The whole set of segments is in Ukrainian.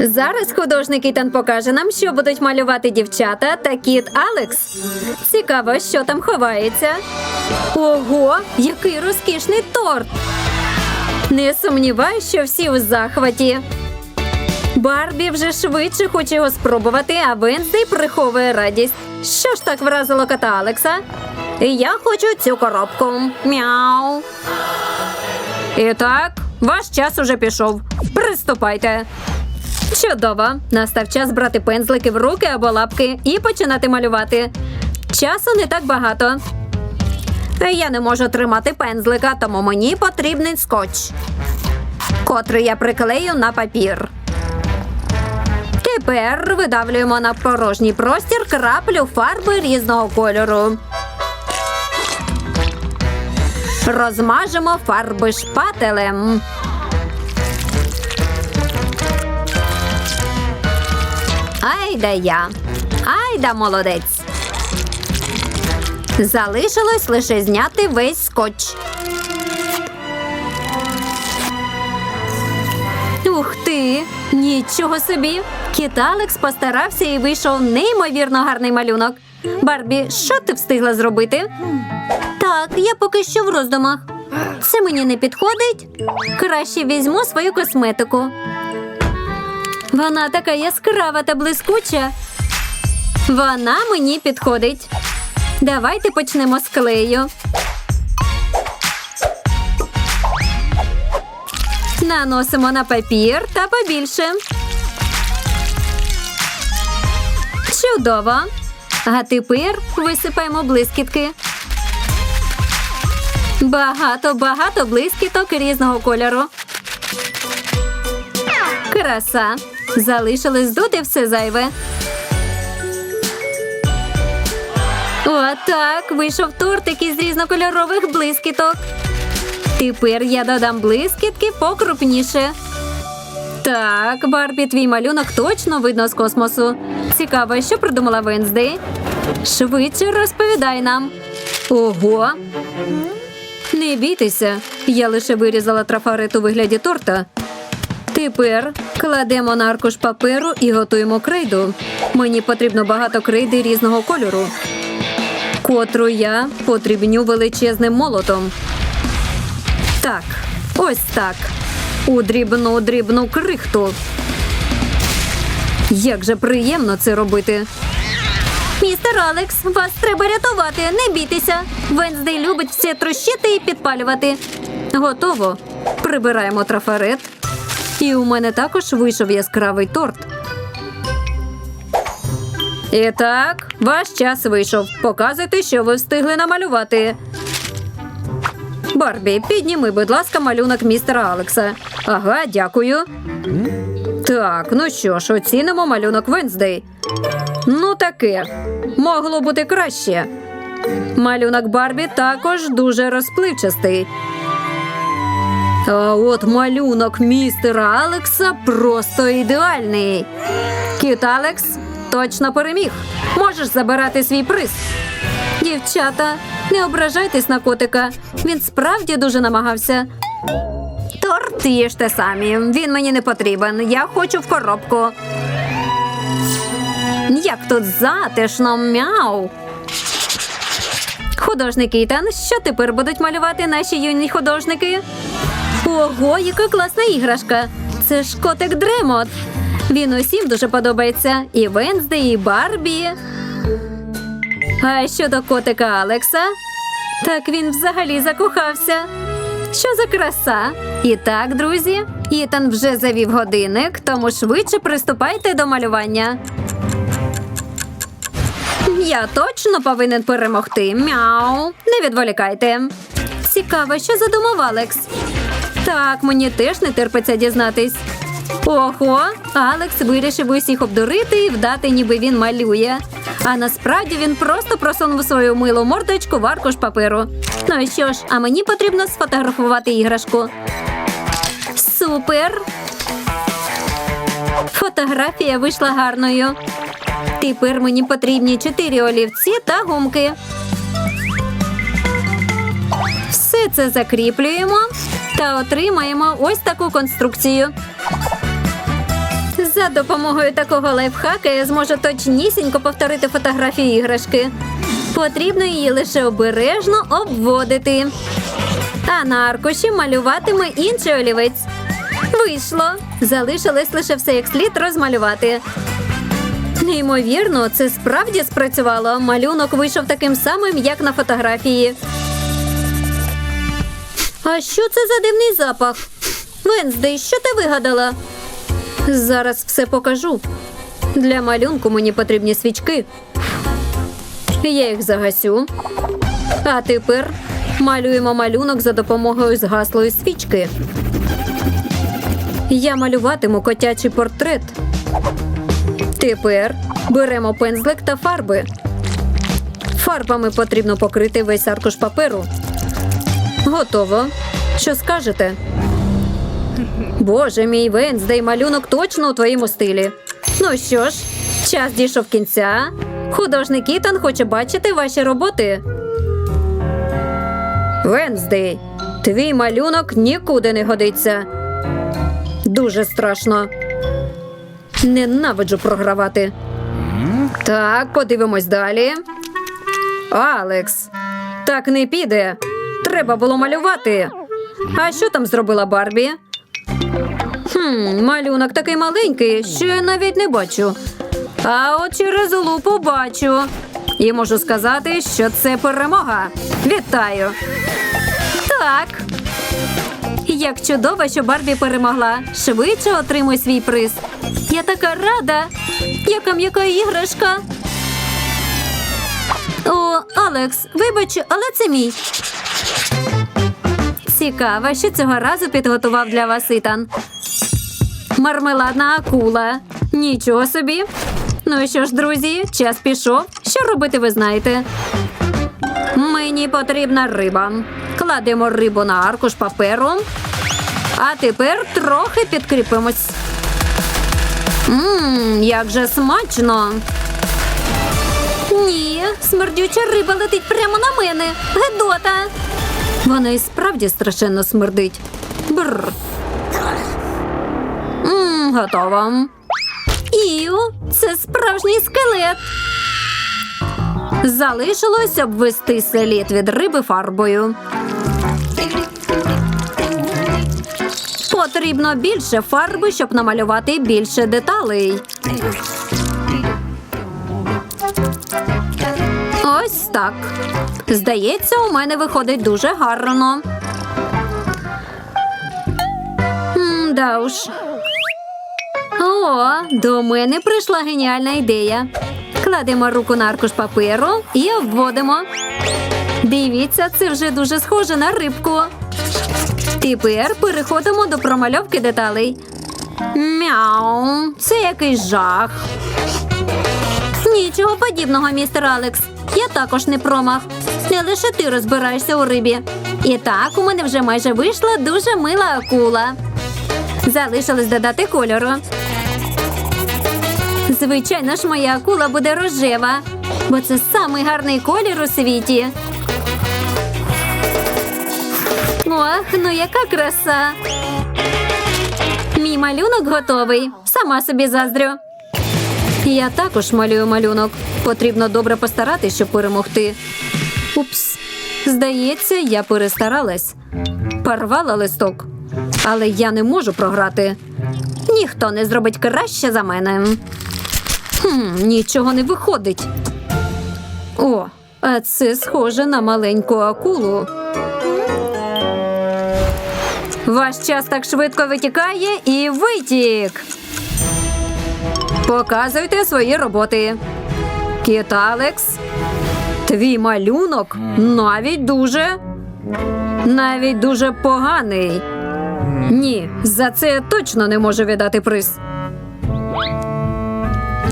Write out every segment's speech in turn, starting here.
Зараз художник Ітан покаже нам, що будуть малювати дівчата та кіт Алекс. Цікаво, що там ховається. Ого, який розкішний торт! Не сумніваюсь, що всі у захваті. Барбі вже швидше хоче його спробувати, а Венздей приховує радість. Що ж так вразило кота Алекса? Я хочу цю коробку. Мяу. І так, ваш час уже пішов. Приступайте. Чудово! Настав час брати пензлики в руки або лапки і починати малювати. Часу не так багато. Я не можу тримати пензлика, тому мені потрібний скотч, котрий я приклею на папір. Тепер видавлюємо на порожній простір краплю фарби різного кольору. Розмажемо фарби шпателем. Айда я. Айда молодець. Залишилось лише зняти весь скотч. Ух ти! Нічого собі! Кіт Алекс постарався і вийшов неймовірно гарний малюнок. Барбі, що ти встигла зробити? Так, я поки що в роздумах. Це мені не підходить. Краще візьму свою косметику. Вона така яскрава та блискуча. Вона мені підходить. Давайте почнемо з клею. Наносимо на папір та побільше. Чудово. А тепер висипаємо блискітки. Багато-багато блискіток різного кольору. Краса. Залишилось здути все зайве. Отак вийшов тортик із різнокольорових блискіток. Тепер я додам блискітки покрупніше. Так, Барбі, твій малюнок точно видно з космосу. Цікаво, що придумала Венздей. Швидше розповідай нам. Ого. Не бійтеся, я лише вирізала трафарет у вигляді торта. Тепер кладемо на аркуш паперу і готуємо крейду. Мені потрібно багато крейди різного кольору, котру я потрібню величезним молотом. Так, ось так. У дрібну дрібну крихту. Як же приємно це робити. Містер Алекс, вас треба рятувати, не бійтеся. Венздей любить все трощити і підпалювати. Готово. Прибираємо трафарет. І у мене також вийшов яскравий торт. І так, ваш час вийшов. Показуйте, що ви встигли намалювати. Барбі, підніми, будь ласка, малюнок містера Алекса. Ага, дякую. Так, ну що ж, оцінимо малюнок Венздей. Ну, таке. Могло бути краще. Малюнок Барбі також дуже розпливчастий. А от малюнок містера Алекса просто ідеальний. Кіт Алекс точно переміг. Можеш забирати свій приз. Дівчата, не ображайтесь на котика. Він справді дуже намагався. Торт їжте самі. Він мені не потрібен. Я хочу в коробку. Як тут затишно, мяу. Художник Ітан, що тепер будуть малювати наші юні художники? Ого, яка класна іграшка! Це ж котик Дремот. Він усім дуже подобається. І Венздей, і Барбі. А щодо котика Алекса, так він взагалі закохався. Що за краса? І так, друзі, Ітан вже завів годинник, тому швидше приступайте до малювання. Я точно повинен перемогти. Мяу. Не відволікайте. Цікаво, що задумав Алекс. Так, мені теж не терпиться дізнатись. Ого, Алекс вирішив усіх обдурити і вдати, ніби він малює. А насправді він просто просунув свою милу мордочку в аркуш паперу. Ну і що ж, а мені потрібно сфотографувати іграшку. Супер! Фотографія вийшла гарною. Тепер мені потрібні чотири олівці та гумки. Все це закріплюємо та отримаємо ось таку конструкцію. За допомогою такого лайфхака я зможу точнісінько повторити фотографію іграшки. Потрібно її лише обережно обводити. А на аркуші малюватиме інший олівець. Вийшло. Залишилось лише все як слід розмалювати. Неймовірно, це справді спрацювало. Малюнок вийшов таким самим, як на фотографії. А що це за дивний запах? Венздей, що ти вигадала? Зараз все покажу. Для малюнку мені потрібні свічки. Я їх загасю. А тепер малюємо малюнок за допомогою згаслої свічки. Я малюватиму котячий портрет. Тепер беремо пензлик та фарби. Фарбами потрібно покрити весь аркуш паперу. Готово. Що скажете? Боже мій Венздей, малюнок точно у твоєму стилі. Ну що ж, час дійшов кінця. Художник Ітан хоче бачити ваші роботи. Венздей, твій малюнок нікуди не годиться. Дуже страшно. Ненавиджу програвати. Так, подивимось далі. Алекс, так не піде. Треба було малювати. А що там зробила Барбі? Хм, малюнок такий маленький, що я навіть не бачу. А от через лупу бачу. І можу сказати, що це перемога. Вітаю! Так. Як чудово, що Барбі перемогла. Швидше отримуй свій приз. Я така рада. Яка м'яка іграшка. О, Алекс, вибач, але це мій. Цікаво, що цього разу підготував для вас Ітан. Мармеладна акула. Нічого собі. Ну що ж, друзі, час пішов. Що робити, ви знаєте. Мені потрібна риба. Кладемо рибу на аркуш паперу. А тепер трохи підкріпимось. Ммм, як же смачно. Ні, смердюча риба летить прямо на мене. Гедота. Вона і справді страшенно смердить. Бррр. Ммм, готово. Ію, це справжній скелет. Залишилось обвести слід від риби фарбою. Потрібно більше фарби, щоб намалювати більше деталей. Ось так. Здається, у мене виходить дуже гарно. Да уж. О, до мене прийшла геніальна ідея. Кладемо руку на аркуш паперу і обводимо. Дивіться, це вже дуже схоже на рибку. Тепер переходимо до промальовки деталей. Мяу, це якийсь жах. Нічого подібного, містер Алекс. Я також не промах. Не лише ти розбираєшся у рибі. І так, у мене вже майже вийшла дуже мила акула. Залишилось додати кольору. Звичайно ж, моя акула буде рожева, бо це самий гарний колір у світі. Ох, ну яка краса. Мій малюнок готовий. Сама собі заздрю. Я також малюю малюнок. Потрібно добре постаратись, щоб перемогти. Упс. Здається, я перестаралась. Порвала листок. Але я не можу програти. Ніхто не зробить краще за мене. Хм, нічого не виходить. О, а це схоже на маленьку акулу. Ваш час так швидко витікає і витік. Показуйте свої роботи. Кіт Алекс. Твій малюнок навіть дуже. Навіть дуже поганий. Ні, за це точно не можу віддати приз.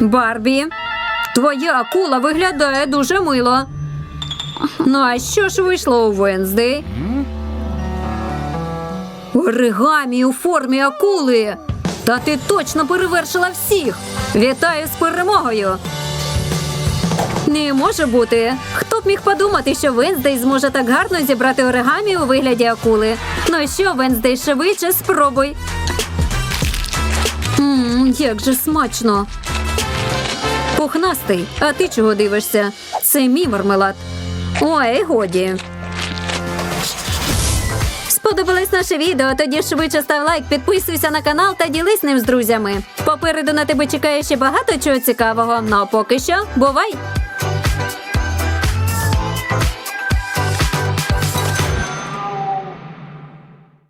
Барбі, твоя акула виглядає дуже мило. Ну, а що ж вийшло у Венздей? Оригамі у формі акули. Та ти точно перевершила всіх. Вітаю з перемогою. Не може бути. Хто б міг подумати, що Венздей зможе так гарно зібрати оригамі у вигляді акули. Ну що, Венздей, швидше спробуй. Мм, Як же смачно. Пухнастий, а ти чого дивишся? Це мій мармелад. Ой, годі. Сподобалось наше відео? Тоді швидше став лайк, підписуйся на канал та ділись ним з друзями. Попереду на тебе чекає ще багато чого цікавого. Ну а поки що, бувай!